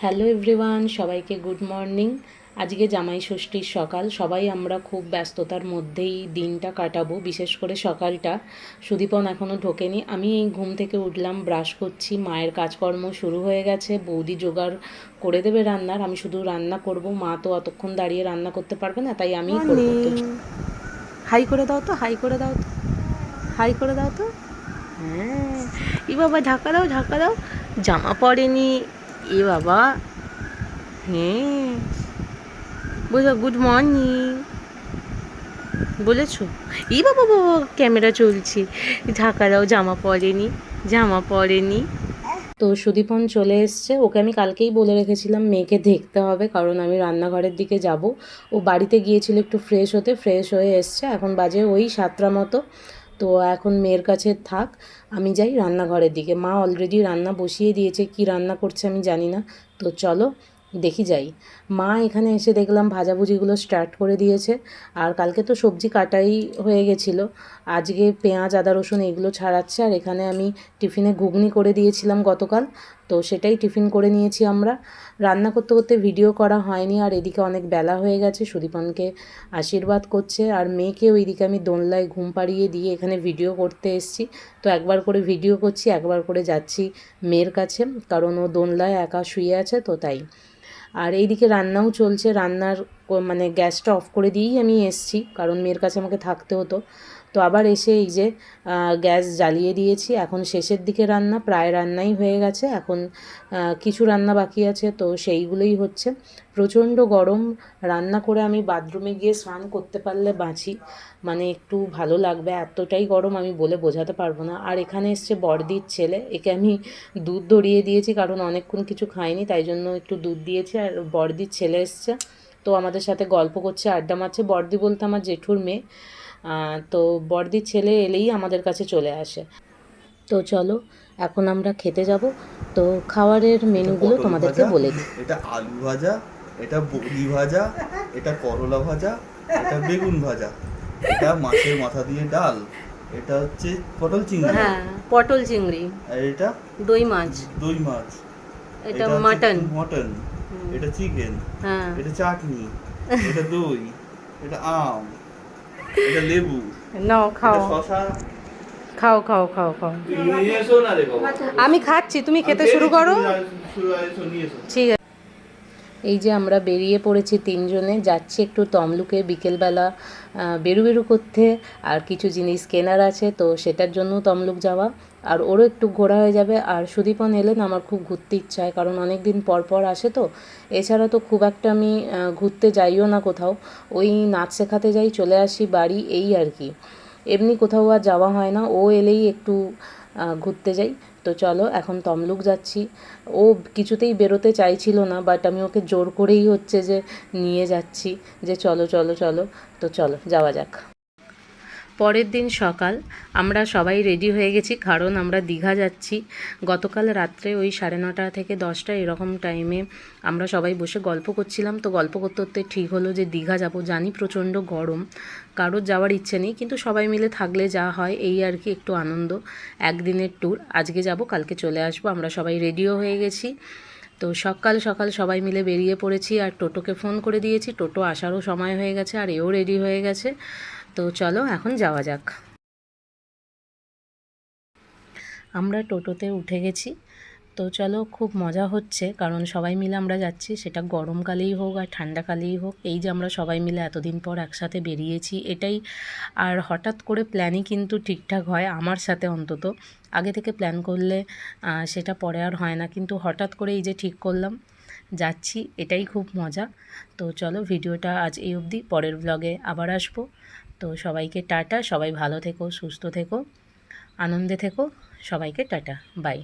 Hello everyone, সবাইকে good morning. আজকে জামাই ষষ্ঠীর সকাল, সবাই আমরা খুব ব্যস্ততার মধ্যেই দিনটা কাটাবো, বিশেষ করে সকালটা। সুদীপন এখনও ঢোকেনি। আমি এই ঘুম থেকে উঠলাম, ব্রাশ করছি, মায়ের কাজকর্ম শুরু হয়ে গেছে, বৌদি জোগাড় করে দেবে রান্নার। আমি শুধু রান্না করব, মা তো অতক্ষণ দাঁড়িয়ে রান্না করতে পারবে না, তাই করব। হাই করে দাও তো হাই করে দাও তো হাই করে দাও তো। হ্যাঁ। ই বাবা, ঢাকা দাও ঢাকা দাও। জামা পরেনি। এ বাবা। হ্যাঁ বলো গুড মর্নিং বলেছ? ই বাবা বাবা ক্যামেরা চলছে। ঢাকা দাও, জামা পরেনি জামা পরেনি তো সুদীপন চলে এসছে। ওকে আমি কালকেই বলে রেখেছিলাম, মেয়েকে দেখতে হবে, কারণ আমি রান্নাঘরের দিকে যাব। ও বাড়িতে গিয়েছিল একটু ফ্রেশ হতে ফ্রেশ হয়ে এসছে। এখন বাজে ওই সাতটা মতো। তো এখন মেয়ের কাছে থাক, আমি যাই রান্নাঘরের দিকে। মা অলরেডি রান্না বসিয়ে দিয়েছে, কি রান্না করছে আমি জানি না। তো চলো দেখি যাই। মা এখানে এসে দেখলাম ভাজাভুজিগুলো স্টার্ট করে দিয়েছে। আর কালকে তো সবজি কাটাই হয়ে গেছিল। আজকে পেঁয়াজ, আদা, রসুন এগুলো ছাড়াচ্ছে। আর এখানে আমি টিফিনে ঘুগনি করে দিয়েছিলাম গতকাল। তো সেটাই টিফিন করে নিয়েছি আমরা। রান্না করতে করতে ভিডিও করা হয়নি। আর এদিকে অনেক বেলা হয়ে গেছে। সুদীপনকে আশীর্বাদ করছে। আর মেয়েকে ওইদিকে আমি দোনলায় ঘুম পাড়িয়ে দিয়ে এখানে ভিডিও করতে এসেছি। তো একবার করে ভিডিও করছি, একবার করে যাচ্ছি মেয়ের কাছে। কারণ ও দোনলায় একা শুয়ে আছে, তো তাই। আর এইদিকে রান্নাও চলছে রান্নার মানে গ্যাসটা অফ করে দিয়েই আমি এসছি, কারণ মেয়ের কাছে আমাকে থাকতে হতো। তো আবার এসে এই যে গ্যাস জ্বালিয়ে দিয়েছি। এখন শেষের দিকে রান্না, প্রায় রান্নাই হয়ে গেছে। এখন কিছু রান্না বাকি আছে, তো সেইগুলোই হচ্ছে। প্রচণ্ড গরম। রান্না করে আমি বাথরুমে গিয়ে স্নান করতে পারলে বাঁচি। মানে একটু ভালো লাগবে, এতটাই গরম আমি বলে বোঝাতে পারব না। আর এখানে এসছে বড়দির ছেলে, একে আমি দুধ ধরিয়ে দিয়েছি, কারণ অনেকক্ষণ কিছু খাইনি, তাই জন্য একটু দুধ দিয়েছি। আর বড়দির ছেলে এসছে। তো আমাদের সাথে গল্প করছে আড্ডা মারছে। বড়দি বলতে আমার জেঠুর মেয়ে। তো বড়দির ছেলে এলেই আমাদের কাছে চলে আসে। তো চলো এখন আমরা খেতে যাব। তো খাবারের মেনুগুলো তোমাদেরকে বলে দিই। এটা আলু ভাজা এটা বড়ি ভাজা এটা করলা ভাজা এটা বেগুন ভাজা এটা মাছের মাথা দিয়ে ডাল এটা হচ্ছে পটল চিংড়ি। হ্যাঁ পটল চিংড়ি। আর এটা দই মাছ। দই মাছ। এটা মাটন। মটন। এটা চিকেন হ্যাঁ। এটা চাটনি এটা দই এটা আম এটা লেবু নাও খাও। শশা খাও খাও খাও খাও। নিয়ে এসো না রে বাবা। আমি খাচ্ছি তুমি খেতে শুরু করো। শুরু এসো নিয়ে এসো। ঠিক আছে। এই যে আমরা বেরিয়ে পড়েছি তিনজনে, যাচ্ছি একটু তমলুকে বিকেলবেলা বেরু বেরু করতে, আর কিছু জিনিস কেনার আছে, তো সেটার জন্য তমলুক যাওয়া। আর ওরও একটু ঘোরা হয়ে যাবে। আর সুদীপন এলেন, আমার খুব ঘুরতে ইচ্ছা হয়, কারণ অনেক দিন পর পর আসে তো। এছাড়া তো খুব একটা আমি ঘুরতে যাইও না কোথাও। ওই নাচ শেখাতে যাই, চলে আসি বাড়ি, এই আর কি। এমনি কোথাও আর যাওয়া হয় না। ও এলেই একটু ঘুরতে যাই। তো চলো, এখন তমলুক যাচ্ছি। ও কিছুতেই বেরোতে চাইছিল না বাট আমি ওকে জোর করেই হচ্ছে যে নিয়ে যাচ্ছি, যে চলো চলো চলো, তো চলো, যাওয়া যাক। পরের দিন সকাল আমরা সবাই রেডি হয়ে গেছি, কারণ আমরা দীঘা যাচ্ছি। গতকাল রাত্রে ওই সাড়ে নটা থেকে দশটা এরকম টাইমে আমরা সবাই বসে গল্প করছিলাম। তো গল্প করতে করতে ঠিক হলো যে দীঘা যাব। জানি প্রচণ্ড গরম, কারোর যাওয়ার ইচ্ছে নেই, কিন্তু সবাই মিলে থাকলে যা হয়, এই আর কি একটু আনন্দ, একদিনের ট্যুর আজকে যাব, কালকে চলে আসব। আমরা সবাই রেডিও হয়ে গেছি। তো সকাল সকাল সবাই মিলে বেরিয়ে পড়েছি আর টোটোকে ফোন করে দিয়েছি। টোটো আসারও সময় হয়ে গেছে আর এও রেডি হয়ে গেছে। তো চলো এখন যাওয়া যাক। আমরা টোটোতে উঠে গেছি। তো চলো খুব মজা হচ্ছে, কারণ সবাই মিলে আমরা যাচ্ছি। সেটা গরমকালেই হোক আর ঠান্ডাকালেই হোক, এই যে আমরা সবাই মিলে এতদিন পর একসাথে বেরিয়েছি, এটাই। আর হঠাৎ করে প্ল্যানই কিন্তু ঠিকঠাক হয় আমার সাথে অন্তত। আগে থেকে প্ল্যান করলে সেটা পরে আর হয় না, কিন্তু হঠাৎ করে এই যে ঠিক করলাম, যাচ্ছি, এটাই খুব মজা। তো চলো ভিডিওটা আজ এই অবধি, পরের ব্লগে আবার আসব। তো সবাইকে টাটা সবাই ভালো থেকো সুস্থ থেকো আনন্দে থেকো সবাইকে টাটা বাই